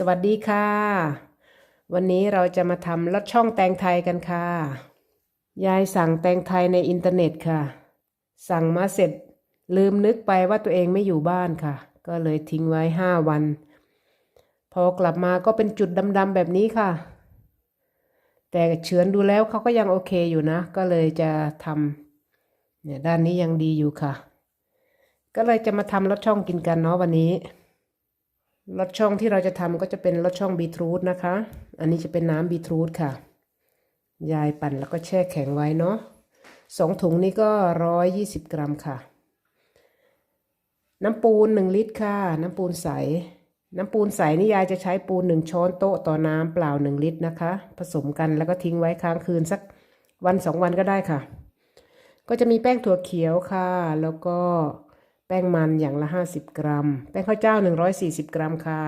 สวัสดีค่ะ วันนี้เราจะมาทำลอดช่องแตงไทยกันค่ะ ยายสั่งแตงไทยในอินเทอร์เน็ตค่ะ สั่งมาเสร็จลืมนึกไปว่าตัวเองไม่อยู่บ้านค่ะ ก็เลยทิ้งไว้ห้าวัน พอกลับมาก็เป็นจุดดำๆแบบนี้ค่ะ แต่เฉือนดูแล้วเขาก็ยังโอเคอยู่นะ ก็เลยจะทำเนี่ยด้านนี้ยังดีอยู่ค่ะ ก็เลยจะมาทำลอดช่องกินกันเนาะวันนี้ รสช่องที่เราจะทำก็จะเป็นรสช่องบีทรูทนะคะ อันนี้จะเป็นน้ำบีทรูทค่ะ ยายปั่นแล้วก็แช่แข็งไว้เนาะสองถุงนี้ก็ร้อยยี่สิบกรัมค่ะ น้ำปูนหนึ่งลิตรค่ะ น้ำปูนใส น้ำปูนใสนี่ยายจะใช้ปูนหนึ่งช้อนโต๊ะต่อน้ำเปล่าหนึ่งลิตรนะคะ ผสมกันแล้วก็ทิ้งไว้ค้างคืนสักวันสองวันก็ได้ค่ะ ก็จะมีแป้งถั่วเขียวค่ะ แล้วก็ แป้งมันอย่างละ 50 กรัม แป้งข้าวเจ้า 140 กรัมค่ะ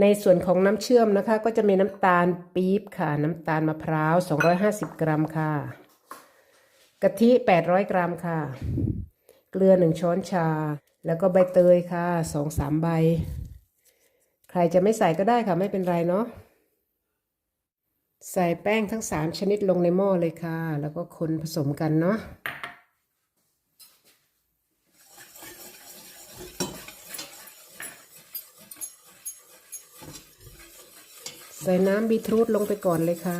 ในส่วนของน้ำเชื่อมนะคะ ก็จะมีน้ำตาลปี๊บค่ะ น้ำตาลมะพร้าว 250 กรัมค่ะ กะทิ 800 กรัมค่ะ เกลือ 1 ช้อนชา แล้วก็ใบเตยค่ะ 2-3 ใบ ใครจะไม่ใส่ก็ได้ค่ะ ไม่เป็นไรเนาะ ใส่แป้งทั้ง 3 ชนิดลงในหม้อเลยค่ะ แล้วก็คนผสมกันเนาะ ส่น้ำบีทรูทลงไปก่อนเลยค่ะ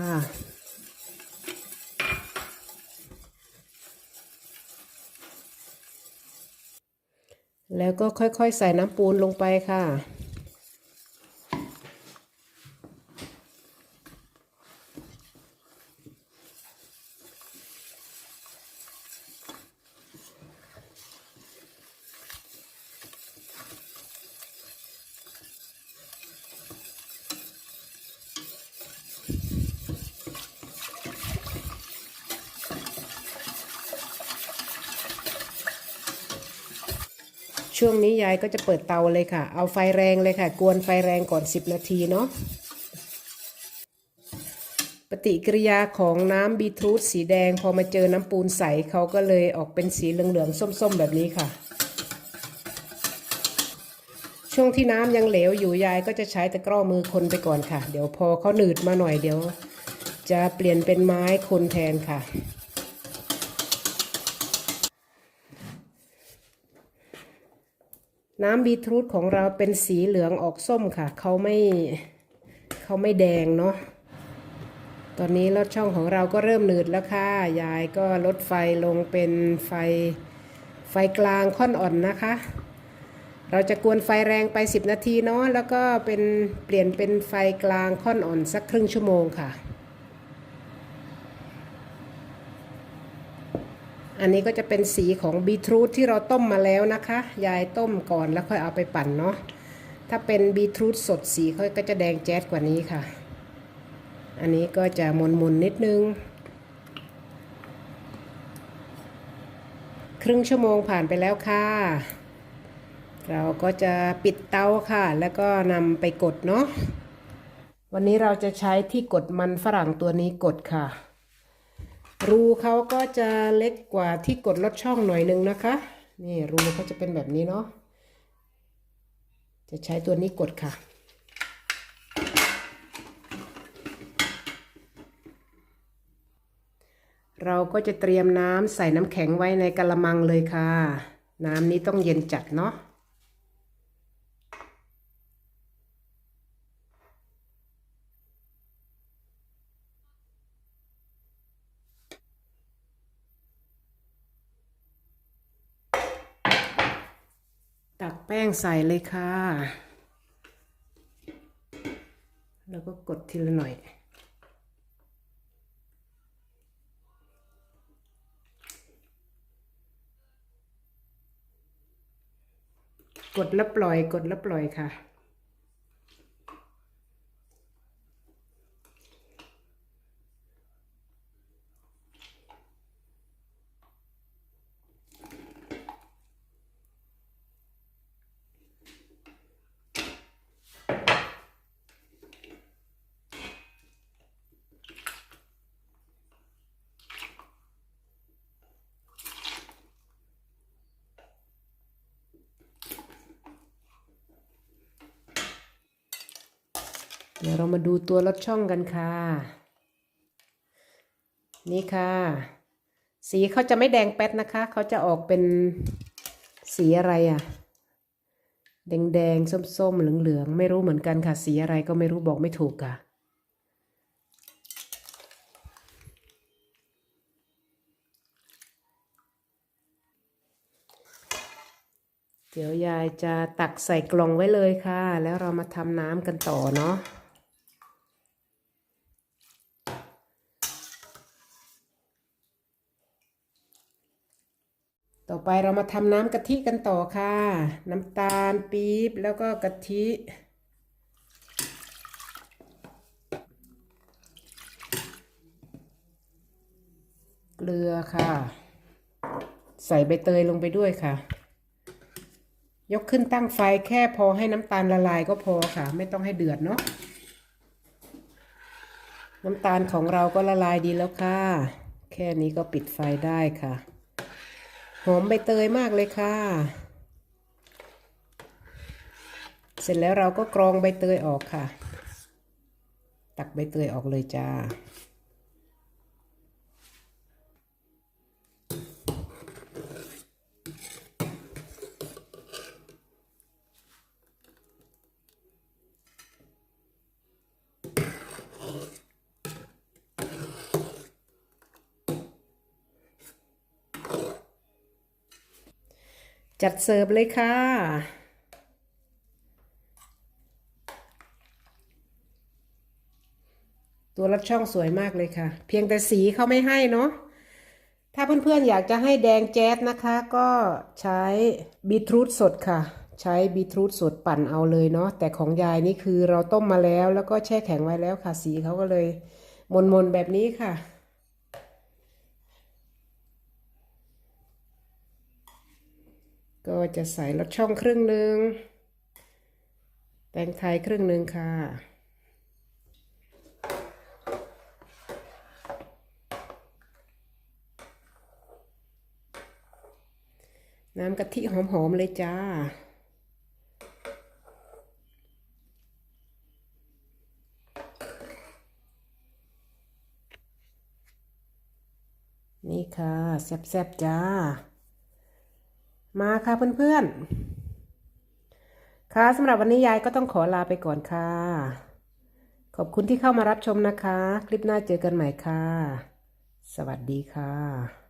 แล้วก็ค่อยๆ ใส่น้ำปูนลงไปค่ะ ช่วงนี้ยายก็จะเปิดเตาเลยค่ะ เอาไฟแรงเลยค่ะ กวนไฟแรงก่อน 10 นาทีเนาะปฏิกิริยาของน้ำบีทรูทสีแดงพอมาเจอน้ำปูนใสเขาก็เลยออกเป็นสีเหลืองๆส้มๆแบบนี้ค่ะ ช่วงที่น้ำยังเหลวอยู่ยายก็จะใช้ตะกร้อมือคนไปก่อนค่ะ เดี๋ยวพอเขาหนืดมาหน่อยเดี๋ยว จะเปลี่ยนเป็นไม้คนแทนค่ะ น้ำบีทรูทของเราเป็นสีเหลืองออกส้มค่ะ เขาไม่เขาไม่แดงเนาะตอนนี้รถช่องของเราก็เริ่มหนืดแล้วค่ะ ยายก็ลดไฟลงเป็นไฟไฟกลางค่อนอ่อนนะคะ เราจะกวนไฟแรงไป 10 นาทีเนาะแล้วก็เป็นเปลี่ยนเป็นไฟกลางค่อนอ่อนสักครึ่งชั่วโมงค่ะ อันนี้ก็จะเป็นสีของบีทรูทที่เราต้มมาแล้วนะคะ ยายต้มก่อนแล้วค่อยเอาไปปั่นเนาะ ถ้าเป็นบีทรูทสดสีเขาก็จะแดงแจ๊ดกว่านี้ค่ะ อันนี้ก็จะมนๆนนิดนึง ครึ่งชั่วโมงผ่านไปแล้วค่ะ เราก็จะปิดเตาค่ะ แล้วก็นำไปกดเนาะ วันนี้เราจะใช้ที่กดมันฝรั่งตัวนี้กดค่ะ รูเขาก็จะเล็กกว่าที่กดลดช่องหน่อยนึงนะคะ นี่รูเขาจะเป็นแบบนี้เนาะ จะใช้ตัวนี้กดค่ะ เราก็จะเตรียมน้ำใส่น้ำแข็งไว้ในกะละมังเลยค่ะ น้ำนี้ต้องเย็นจัดเนาะ ตักแป้งใส่เลยค่ะ แล้วก็กดทีละหน่อย กดแล้วปล่อย กดแล้วปล่อยค่ะ เดี๋ยวเรามาดูตัวลดช่องกันค่ะ นี่ค่ะ สีเขาจะไม่แดงแป๊ดนะคะ เขาจะออกเป็นสีอะไรอะ่ะแดงแดงส้มส้มเหลืองเหลืองไม่รู้เหมือนกันค่ะ สีอะไรก็ไม่รู้บอกไม่ถูกค่ะ เดี๋ยวยายจะตักใส่กล่องไว้เลยค่ะ แล้วเรามาทำน้ำกันต่อเนาะ ไปเรามาทำน้ำกะทิกันต่อค่ะ น้ำตาลปี๊บแล้วก็กะทิ เกลือค่ะ ใส่ใบเตยลงไปด้วยค่ะ ยกขึ้นตั้งไฟแค่พอให้น้ำตาลละลายก็พอค่ะ ไม่ต้องให้เดือดเนาะน้ำตาลของเราก็ละลายดีแล้วค่ะ แค่นี้ก็ปิดไฟได้ค่ะ อมใบเตยมากเลยค่ะ เสร็จแล้วเราก็กรองใบเตยออกค่ะ ตักใบเตยออกเลยจ้า จัดเสิร์ฟเลยค่ะ ตัวรับช่องสวยมากเลยค่ะ เพียงแต่สีเขาไม่ให้เนาะถ้าเพื่อนๆอยากจะให้แดงแจ๊ดนะคะ ก็ใช้บีทรูทสดค่ะ ใช้บีทรูทสดปั่นเอาเลยเนาะแต่ของยายนี่คือเราต้มมาแล้วแล้วก็แช่แข็งไว้แล้วค่ะ สีเขาก็เลยมนๆแบบนี้ค่ะ ก็จะใส่ลดช่องครึ่งหนึ่งแตงไทยครึ่งหนึ่งค่ะ น้ำกะทิหอม ๆ เลยจ้านี่ค่ะแซ่บๆจ้า มาค่ะเพื่อนๆ ค่ะสำหรับวันนี้ยายก็ต้องขอลาไปก่อนค่ะ ขอบคุณที่เข้ามารับชมนะคะ คลิปหน้าเจอกันใหม่ค่ะ สวัสดีค่ะ